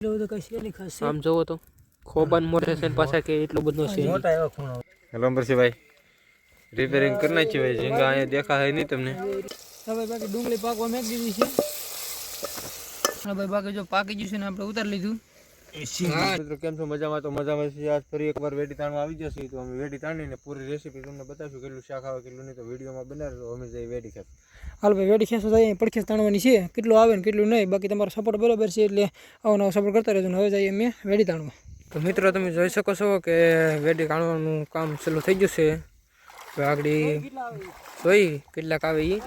એટલો બધો કઈ છે નહીં ખાસ આમ જોવો તો ખોબાન મોટે છે ને પાછા કે એટલો બધો છે. મોટા એવા ખૂણો. હેલો ભાઈ રિપેરિંગ કરી નાખી ભાઈ ઝીંગા અહીંયા દેખાય નહીં તમને. હવે બાકી ડુંગળી પાકવા મેં દીધી છે. હવે બાકી જો પાકી ગયું છે ને આપણે ઉતારી લીધું. મિત્રો કેમ છો? મજામાં? તો મજામાં છે આજ ફરી એકવાર વેડી તાણવા આવી જશે. તો અમે વેડી તાણીને પૂરી રેસીપી તમને બતાવીશું કેટલું શાક આવે કેટલું નહીં. તો વિડીયોમાં બનાવી તો અમે જઈ વેડી ખેસ હાલ ભાઈ વેડી ખેસ જાય પડખેસ તાણવાની છે. કેટલું આવે ને કેટલું નહીં. બાકી તમારો સપોર્ટ બરાબર છે એટલે આવો નવો સપોર્ટ કરતા રહેજો હવે જઈએ અમે વેડી તાણવા. તો મિત્રો તમે જોઈ શકો છો કે વેડી તાણવાનું કામ ચાલુ થઈ ગયું છે. તો આગળ જોઈ કેટલાક આવે એ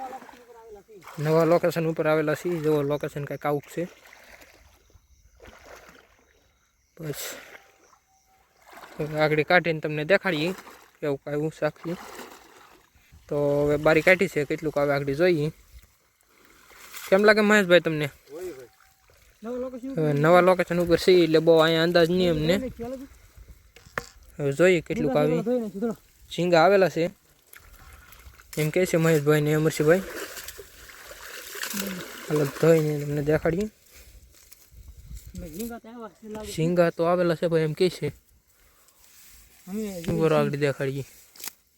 નવા લોકેશન ઉપર આવેલા છે જેવો લોકેશન કંઈક આવું છે. બસ. આગળ કાઢીને તમને દેખાડીએ કેવું કાંઈ શાક છે. તો હવે બારી કાઢી છે, કેટલુંક આવે આગળ જોઈએ. કેમ લાગે મહેશભાઈ તમને? નવા લોકેશન ઉપર છે, એટલે બહુ અહીંયા અંદાજ નહીં અમને હવે જોઈએ કેટલું આવી. ઝીંગા આવેલા છે. એમ કહે છે મહેશભાઈ ને અમરસિંહભાઈ. અલગ ધોઈને તમને દેખાડીએ. ઝીંગા તો આવેલા છે ભાઈ એમ કે છે. ઉપર આગળ દેખાડીએ.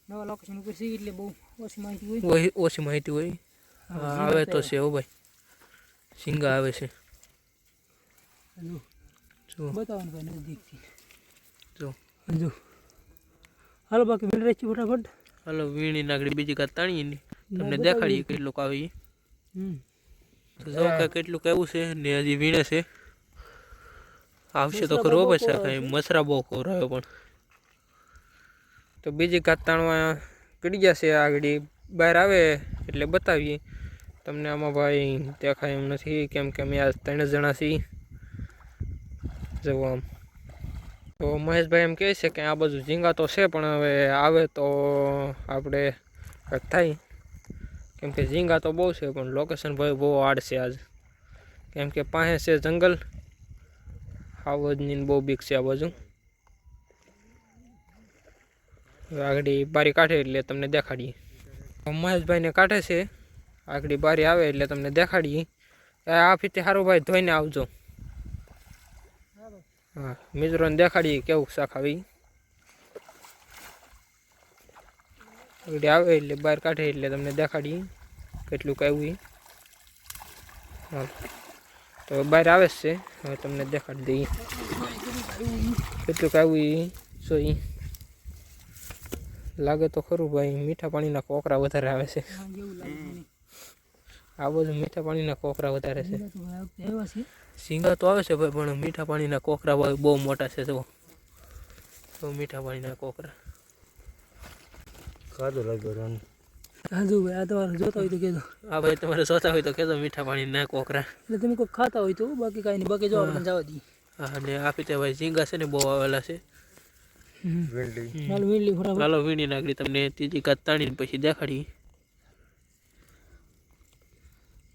નવા લોકેશન ઉપર છે એટલે બહુ ઓછી માહિતી હોય. ઓછી ઓછી માહિતી હોય. આવે તો છે હો ભાઈ. ઝીંગા આવે છે. જો. ભાઈ જો. હાલો બાકી વેડ રાખી ફટાફટ. હાલો વીણી નાગડી બીજી કાંઈ તાણીએ ને? તમને દેખાડીએ કેટલું આવે. ઈ. હમ. તો જો કે કેટલુંક છે ને હજી વીણે છે. આવશે તો ખરો પછી કાંઈ મસરા બહુ ખોરાયો પણ. તો બીજી કાત તાણવા કડી જશે આગળ. બહાર આવે એટલે બતાવીએ. તમને આમાં ભાઈ દેખાય એમ નથી. કેમ કે અમે આ ત્રણ જણા છીએ. જવું આમ. તો મહેશભાઈ એમ કહે છે કે આ બાજુ ઝીંગા તો છે પણ હવે આવે તો આપણે થાય. કેમ કે ઝીંગા તો બહુ છે પણ લોકેશન ભાઈ બહુ આડ છે આજ. કેમ કે પાસે છે જંગલ. આવજની ને બહુ બીક છે આ બાજુ આગળી બારી કાઢે એટલે તમને દેખાડીએ મહેશભાઈને કાઢે છે આગળ બારી આવે એટલે તમને દેખાડીએ આ ફીતે સારું ભાઈ ધોઈને આવજો હા મિત્રોને દેખાડીએ કેવું શાક આવી આગળ આવે એટલે બહાર કાઢે એટલે તમને દેખાડીએ કેટલું કાવ્યું. હા તો બહાર આવે છે. હવે તમને દેખાડી દઈએ. કેટલું કાવ્યું જો એ લાગે તો ખરું ભાઈ, મીઠા પાણીના કોકરા વધારે આવે છે. આ બધું મીઠા પાણીના કોકરા વધારે છે. આવ્યા ઝીંગા તો આવે છે ભાઈ, પણ મીઠા પાણીના કોકરા બહુ મોટા છે તો મીઠા પાણીના કોકરા. ખાધો લાગ્યો રન. હા જો ભાઈ આ તમારે જોતા હોય તો કહેજો. આ ભાઈ તમારે જોતા હોય તો કહેજો મીઠા પાણીના કોકરા. એટલે તમે કોઈ ખાતા હોય તો બાકી કાંઈ નહીં. બાકી જો આપણે જવા દઈએ. હા અને આ રીતે ભાઈ ઝીંગા છે ને બહુ આવેલા છે. ભીંડી હાલ વીણલી ફટાફટ. ચાલો વીણી નાખડી તમને ત્રીજી કાત તાણીને પછી દેખાડી.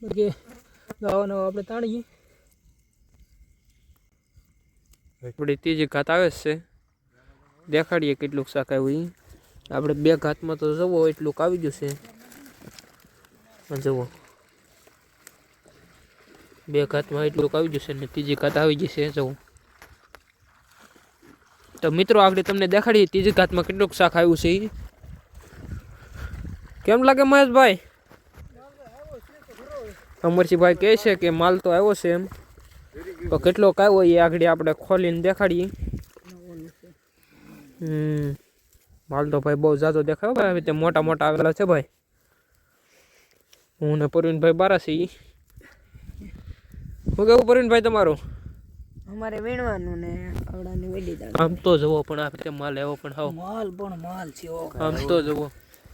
બાકી ગાવા નવા આપણે તાણીએ. આપણી ત્રીજી ઘાત આવે જ છે. દેખાડીએ કેટલુંક શાક આવ્યું ઈ. આપણે બે ઘાતમાં તો જવો એટલુંક આવી ગયું છે. જવો. બે ઘાતમાં એટલું આવી ગયું છે ને ત્રીજી ઘાત આવી જશે જવું. તો મિત્રો, આગળ તમને દેખાડીએ ત્રીજી ઘાતમાં કેટલુંક શાક આવ્યું છે. કેમ લાગે મહેશભાઈ? અમરસિંહભાઈ કહે છે કે માલ તો આવ્યો છે એમ. તો કેટલો આવ્યો એ આગળ આપણે ખોલીને દેખાડીએ. હમ. માલ તો ભાઈ બહુ જાજો દેખાયો ભાઈ આવી રીતે મોટા મોટા આવેલા છે ભાઈ. હું ને પરવીનભાઈ બારા હું ઈ. કેવું પરવીનભાઈ તમારું? અમારે વીણવાનું ને આવડાને વેડી દાળ. આમ તો જુઓ પણ આ રીતે માલ એવો પણ હાવ. માલ પણ માલ છે ઓ આમ તો જુઓ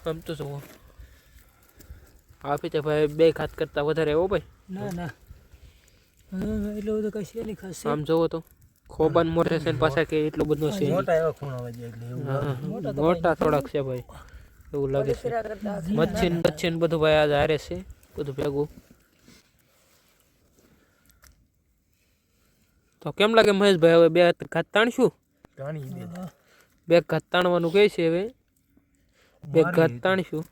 આમ તો જુઓ. આ રીતે ભાઈ બે ખાત કરતા વધારે એવો ભાઈ. ના ના. હા બધું બધો કઈ છે નહીં ખાસ આમ જુઓ તો. ખોબાન મોટે છે પાસે પાછા કે એટલું બધું છે. મોટા એવા ખૂણો હોય એટલે એવું મોટા થોડાક છે ભાઈ. એવું લાગે છે. મચ્છી મચ્છી બધું ભાઈ આજે હારે છે. બધું ભેગું. તો કેમ લાગે મહેશભાઈ હવે બે ઘાત તાણશું? બે ઘાત તાણવાનું કહે છે હવે. બે ઘાત તાણશું.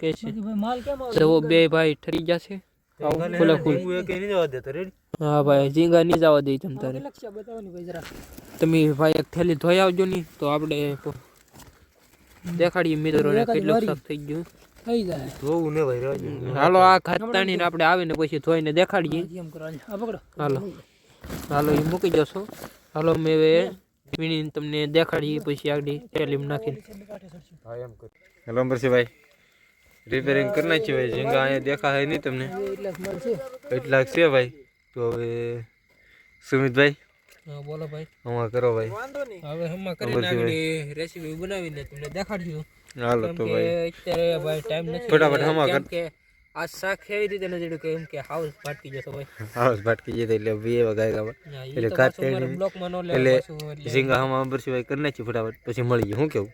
કે છે. બાકી ભાઈ માલ કેમ આવે? જવો બે ભાઈ ઠરી ગયા છે. ખુલ્લે ખુલ્લે. હું ભાઈ ઝીંગા નહીં જવા દઈ તમ તારે. લક્ષ્ય બતાવવાની ભાઈ જરા. તમે ભાઈ એક થેલી ધોઈ આવજો ની તો આપણે દેખાડીએ મિત્રોને કેટલું શાક થઈ ગયું. થઈ જાય. જોવું ને ભાઈ હાલો આ ખાતાણીને આપણે આવીને પછી ધોઈને દેખાડીએ. હાલ. હાલો. હાલો એ મૂકી જશો. હાલો મેં હવે વીણીને તમને દેખાડીએ પછી આગળ થેલીમાં નાખીને. હા એમ કર. હેલો અંબરસિંહભાઈ. રિપેરિંગ કરી નાખ્યું ભાઈ ઝીંગા અહીંયા દેખાય નહીં તમને. એટલા છે ભાઈ. તો હવે સુમિતભાઈ? હા બોલો ભાઈ. હમણાં કરો ભાઈ. હવે હમણાં કરીને આગળ રેસીપી બનાવીને તમને દેખાડ્યું હાલો તો ભાઈ. અત્યારે ભાઈ ટાઈમ નથી ફટાફટ હમણાં કર. કે આ શાક એવી રીતે જોડ્યું કે એમ કે હાઉસ ભાટકી જશો ભાઈ. હાઉસ ભાટકી જશે એટલે બે વગાડ્યા હા, એટલે તો કાચ પાછું મારે કરીને એટલે લેવાય પાછું એટલે ઝીંગા હમા અંબરસિંહભાઈ કરી નાખી ફટાફટ પછી મળી ગયું. શું કેવું?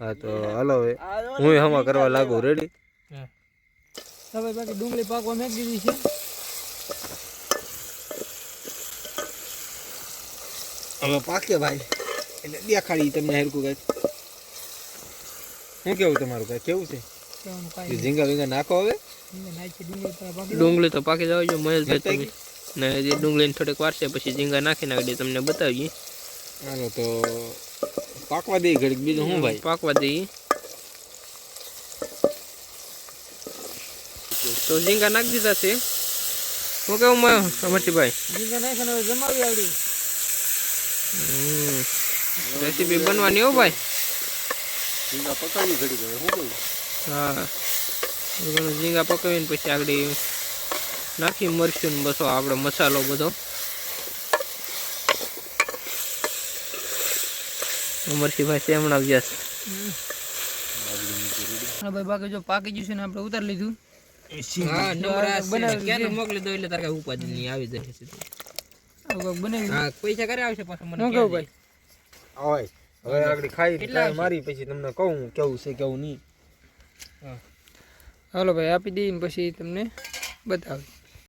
હા તો હાલો હવે. હું હમા કરવા લાગુ રેડી હા. હવે બાકી ડુંગળી પાકવા મેં દીધી છે. હવે પાકે ભાઈ. એટલે દેખાડી તમને હરકું કઈ શું કેવું તમારું કઈ? કેવું છે? ઝીંગા વિંગા નાખો હવે? ડુંગળી તો પાકી જવા જો જતાઈ તમે. ને જે ડુંગળીને થોડીક વારશે પછી ઝીંગા નાખીને આગળ તમને બતાવીએ. હાલો તો પાકવા દઈ ઘડીક બીજું શું ભાઈ? પાકવા દઈએ તો ઝીંગા નાખી દીધા છે. શું કેવું અમરજીભાઈ? ઝીંગા નાખીને જમાવી આવડી. રેસીપી બનવાની હો ભાઈ. ઝીંગા પકાવી ઘડી ભાઈ શું હા. ઘણું ઝીંગા પકાવીને પછી આગળ નાખી મરશું ને બસો આપણે મસાલો બધો. અમરસિંહભાઈ સેમણા વ્યાસ હા ભાઈ બાકી જો પાકી ગયું છે ને આપણે ઉતારી લીધું. હા નંબર બનાવી મોકલી દો એટલે તારે ઉપાજ નહીં આવી જશે. આવું કાંઈક બનાવી પૈસા કરે આવશે પાછો મને કહું ભાઈ હોય હવે આગળ ખાઈ કેટલા મારી પછી તમને કહું કેવું છે કેવું નહીં. હાલો ભાઈ આપી દઈએ ને પછી તમને બતાવી